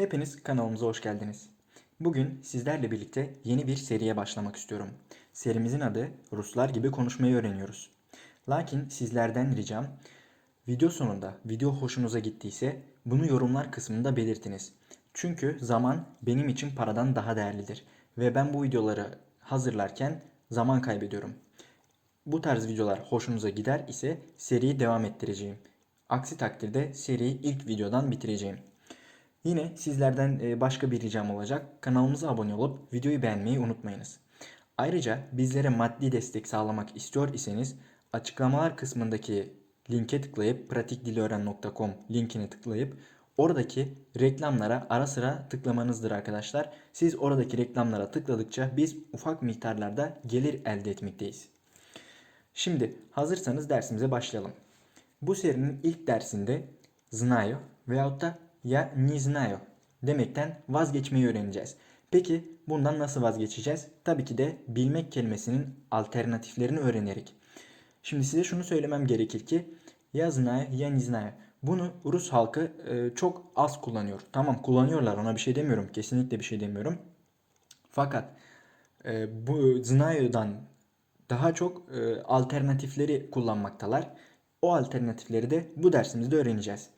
Hepiniz kanalımıza hoş geldiniz. Bugün sizlerle birlikte yeni bir seriye başlamak istiyorum. Serimizin adı Ruslar gibi konuşmayı öğreniyoruz. Lakin sizlerden ricam video sonunda video hoşunuza gittiyse bunu yorumlar kısmında belirtiniz. Çünkü zaman benim için paradan daha değerlidir ve ben bu videoları hazırlarken zaman kaybediyorum. Bu tarz videolar hoşunuza gider ise seriyi devam ettireceğim. Aksi takdirde seriyi ilk videodan bitireceğim. Yine sizlerden e, başka bir ricam olacak. Kanalımıza abone olup videoyu beğenmeyi unutmayınız. Ayrıca bizlere maddi destek sağlamak istiyor iseniz açıklamalar kısmındaki linke tıklayıp pratikdilöğren.com linkini tıklayıp oradaki reklamlara ara sıra tıklamanızdır arkadaşlar. Siz oradaki reklamlara tıkladıkça biz ufak miktarlarda gelir elde etmekteyiz. Şimdi hazırsanız dersimize başlayalım. Bu serinin ilk dersinde Znayo veyahut da ya не знаю demekten vazgeçmeyi öğreneceğiz. Peki bundan nasıl vazgeçeceğiz? Tabii ki de bilmek kelimesinin alternatiflerini öğrenerek. Şimdi size şunu söylemem gerekir ki ya знаю ya не знаю. Bunu Rus halkı e, çok az kullanıyor. Tamam kullanıyorlar ona bir şey demiyorum. Kesinlikle bir şey demiyorum. Fakat e, bu знаё'dan daha çok e, alternatifleri kullanmaktalar. O alternatifleri de bu dersimizde öğreneceğiz.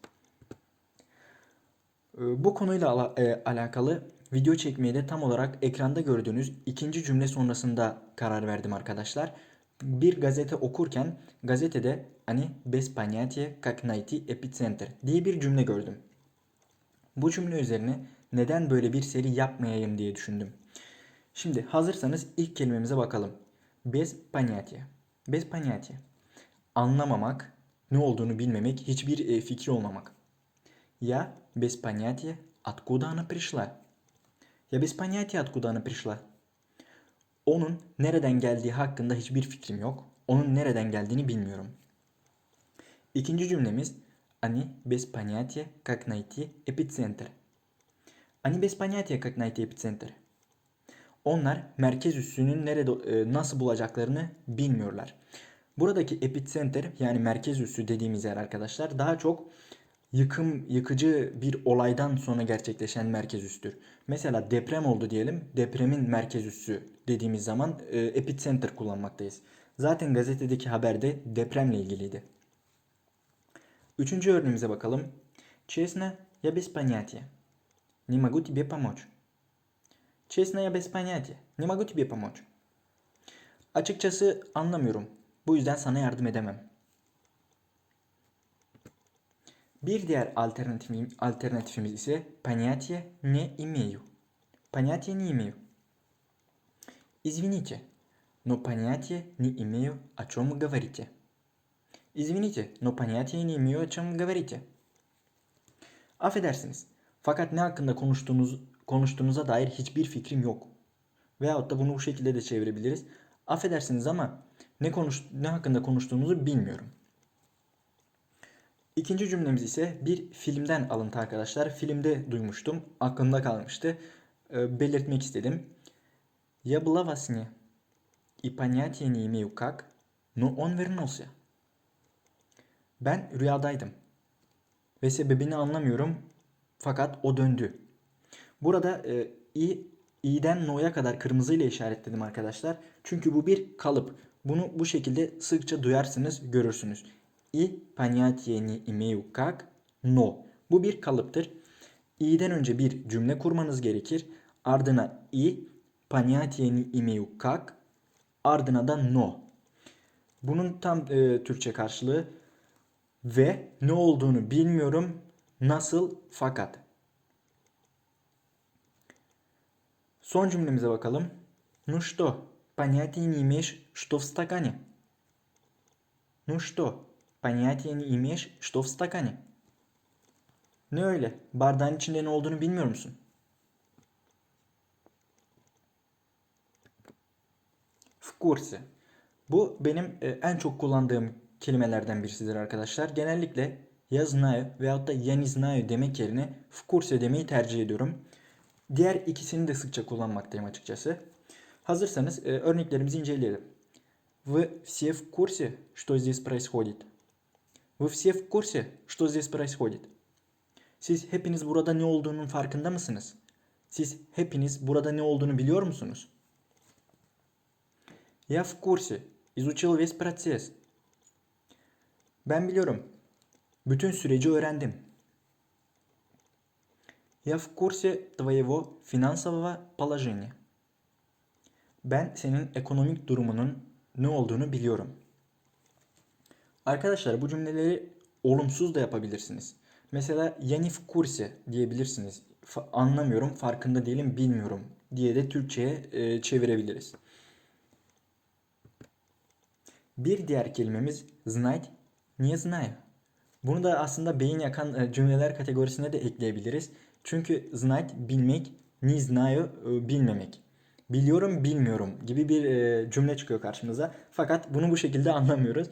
E, bu konuyla ala- e, alakalı video çekmeye de tam olarak ekranda gördüğünüz ikinci cümle sonrasında karar verdim arkadaşlar. Bir gazete okurken gazetede hani без понятия как найти эпицентр diye bir cümle gördüm. Bu cümle üzerine neden böyle bir seri yapmayayım diye düşündüm. Şimdi hazırsanız ilk kelimemize bakalım. Без понятия. Без понятия. Anlamamak, ne olduğunu bilmemek, hiçbir e, fikri olmamak. Я без понятия, откуда она пришла. Я без понятия, откуда она пришла. Onun nereden geldiği hakkında hiçbir fikrim yok. Onun nereden geldiğini bilmiyorum. İkinci cümlemiz Они без понятия, как найти эпицентр. Они без понятия, как найти эпицентр. Onlar merkez üssünün nerede e, nasıl bulacaklarını bilmiyorlar. Buradaki epicenter yani merkez üssü dediğimiz yer arkadaşlar daha çok yıkım yıkıcı bir olaydan sonra gerçekleşen merkez üstür. Mesela deprem oldu diyelim. Depremin merkez üssü dediğimiz zaman e, epicenter kullanmaktayız. Zaten gazetedeki haber de depremle ilgiliydi. Üçüncü örneğimize bakalım. Честно, я без понятия. Не могу тебе помочь. Честно, я без понятия. Не могу тебе помочь. Açıkçası anlamıyorum. Bu yüzden sana yardım edemem. Bir diğer alternatifim, alternatifimiz ise понятия не имею. Понятия не имею. Извините, но понятия не имею, о чем вы говорите. Извините, но понятия не имею, о чем вы говорите. Affedersiniz. Fakat ne hakkında konuştuğunuz konuştuğunuza dair hiçbir fikrim yok. Veyahut da bunu bu şekilde de çevirebiliriz. Affedersiniz ama ne konuş ne hakkında konuştuğunuzu bilmiyorum. İkinci cümlemiz ise bir filmden alıntı arkadaşlar. Filmde duymuştum. Aklımda kalmıştı. Ee, belirtmek istedim. Я была во сне. И понятия не имею как, но он вернулся. Ben rüyadaydım. Ve sebebini anlamıyorum. Fakat o döndü. Burada e, i i'den no'ya kadar kırmızıyla işaretledim arkadaşlar. Çünkü bu bir kalıp. Bunu bu şekilde sıkça duyarsınız, görürsünüz. I понятия не имею как no. Bu bir kalıptır. i'den önce bir cümle kurmanız gerekir. Ardına i понятия не имею как ardına da no. Bunun tam e, Türkçe karşılığı ve ne olduğunu bilmiyorum. Nasıl fakat. Son cümlemize bakalım. Ну что, понятия не имеешь, что в стакане? Ну что, понятия не имеешь, что в стакане? Ne öyle? Bardağın içinde ne olduğunu bilmiyor musun? В курсе. Bu benim e, en çok kullandığım kelimelerden birisidir arkadaşlar. Genellikle ya знаю veyahut da я не знаю demek yerine в курсе demeyi tercih ediyorum. Diğer ikisini de sıkça kullanmaktayım açıkçası. Hazırsanız e, örneklerimizi inceleyelim. Вы все в курсе, что здесь происходит? Вы все в курсе, что здесь происходит? Siz hepiniz burada ne olduğunun farkında mısınız? Siz hepiniz burada ne olduğunu biliyor musunuz? Я в курсе. Изучил весь процесс. Ben biliyorum. Bütün süreci öğrendim. Я в курсе твоего финансового положения. Ben senin ekonomik durumunun ne olduğunu biliyorum. Arkadaşlar bu cümleleri olumsuz da yapabilirsiniz. Mesela Yanif Kurse diyebilirsiniz. Fa- anlamıyorum, farkında değilim, bilmiyorum diye de Türkçe'ye e, çevirebiliriz. Bir diğer kelimemiz znayt, niye znay? Bunu da aslında beyin yakan e, cümleler kategorisine de ekleyebiliriz. Çünkü znayt bilmek, ni znayo e, bilmemek. Biliyorum, bilmiyorum gibi bir e, cümle çıkıyor karşımıza. Fakat bunu bu şekilde anlamıyoruz.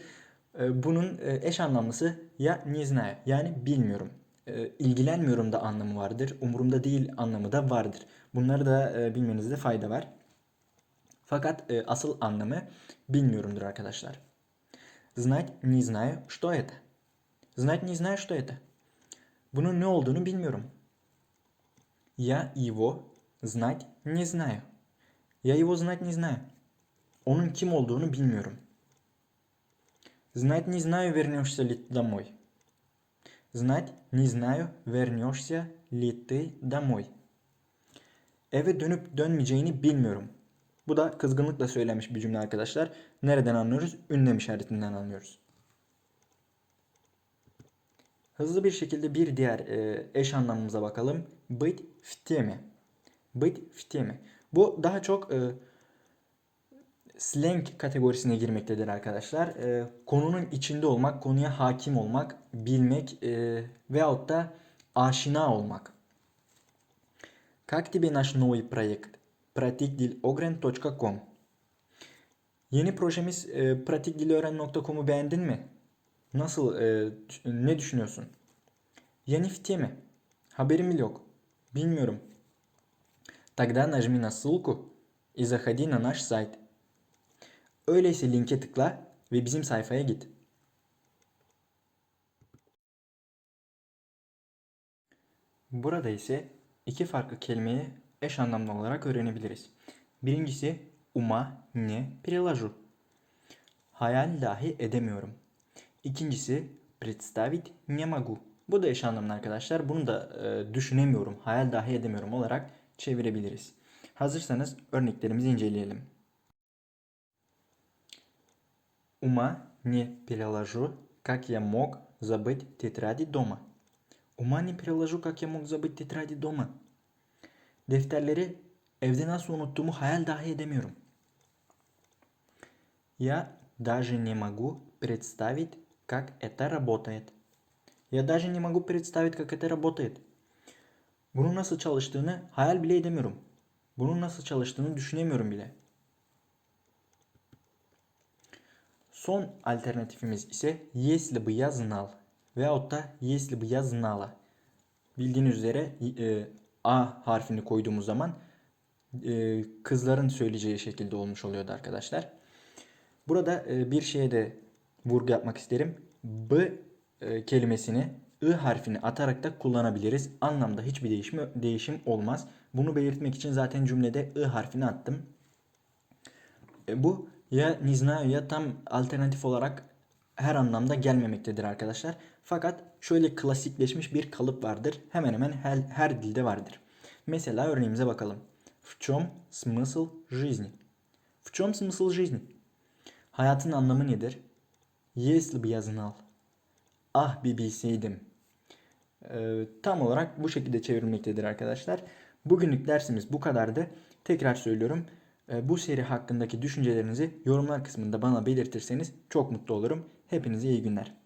E, Bunun e, eş anlamlısı ya не знаю yani bilmiyorum. E, ilgilenmiyorum da anlamı vardır. Umurumda değil anlamı da vardır. Bunları da e, bilmenizde fayda var. Fakat e, asıl anlamı bilmiyorumdur arkadaşlar. Знать не знаю, что это. Знать не знаю, что это. Bunun ne olduğunu bilmiyorum. Я его знать не знаю. Я его знать не знаю. Onun kim olduğunu bilmiyorum. Знать не знаю, вернешься ли ты домой. Знать не знаю, вернешься ли ты домой. Eve dönüp dönmeyeceğini bilmiyorum. Bu da kızgınlıkla söylenmiş bir cümle arkadaşlar. Nereden anlıyoruz? Ünlem işaretinden anlıyoruz. Hızlı bir şekilde bir diğer e, eş anlamımıza bakalım. Быть в теме. Быть в теме. Bu daha çok e, slang kategorisine girmektedir arkadaşlar. E, konunun içinde olmak, konuya hakim olmak, bilmek e, veyahut da aşina olmak. Как тебе наш новый проект? pratikdilogren.com Yeni projemiz e, pratikdilöğren.com'u beğendin mi? Nasıl, e, ne düşünüyorsun? Я не в теме. Haberim bile yok. Bilmiyorum. Тогда нажми на ссылку и заходи на наш сайт. Öyleyse linke tıkla ve bizim sayfaya git. Burada ise iki farklı kelimeyi eş anlamlı olarak öğrenebiliriz. Birincisi uma ne приложу. Hayal dahi edemiyorum. İkincisi представить не могу. Bu da eş anlamlı arkadaşlar. Bunu da e, düşünemiyorum, hayal dahi edemiyorum olarak çevirebiliriz. Hazırsanız örneklerimizi inceleyelim. Ума не приложу, как я мог забыть тетради дома. Ума не приложу, как я мог забыть тетради дома. Defterleri evde nasıl unuttuğumu hayal dahi edemiyorum. Я даже не могу представить, как это работает. Я даже не могу представить, как это работает. Bunun nasıl çalıştığını hayal bile edemiyorum. Bunun nasıl çalıştığını düşünemiyorum bile. Son alternatifimiz ise если бы я знал veyahut da если бы я знала. Bildiğiniz üzere e, A harfini koyduğumuz zaman e, kızların söyleyeceği şekilde olmuş oluyordu arkadaşlar. Burada e, bir şeye de vurgu yapmak isterim. B e, kelimesini I harfini atarak da kullanabiliriz. Anlamda hiçbir değişim, değişim olmaz. Bunu belirtmek için zaten cümlede I harfini attım. E, bu ya не знаю ya tam alternatif olarak her anlamda gelmemektedir arkadaşlar. Fakat şöyle klasikleşmiş bir kalıp vardır. Hemen hemen her, her dilde vardır. Mesela örneğimize bakalım. В чем смысл жизни? В чем смысл жизни? Hayatın anlamı nedir? Если бы я знал. Ah bir bilseydim. Ee, tam olarak bu şekilde çevrilmektedir arkadaşlar. Bugünlük dersimiz bu kadardı. Tekrar söylüyorum. Ee, bu seri hakkındaki düşüncelerinizi yorumlar kısmında bana belirtirseniz çok mutlu olurum. Hepinize iyi günler.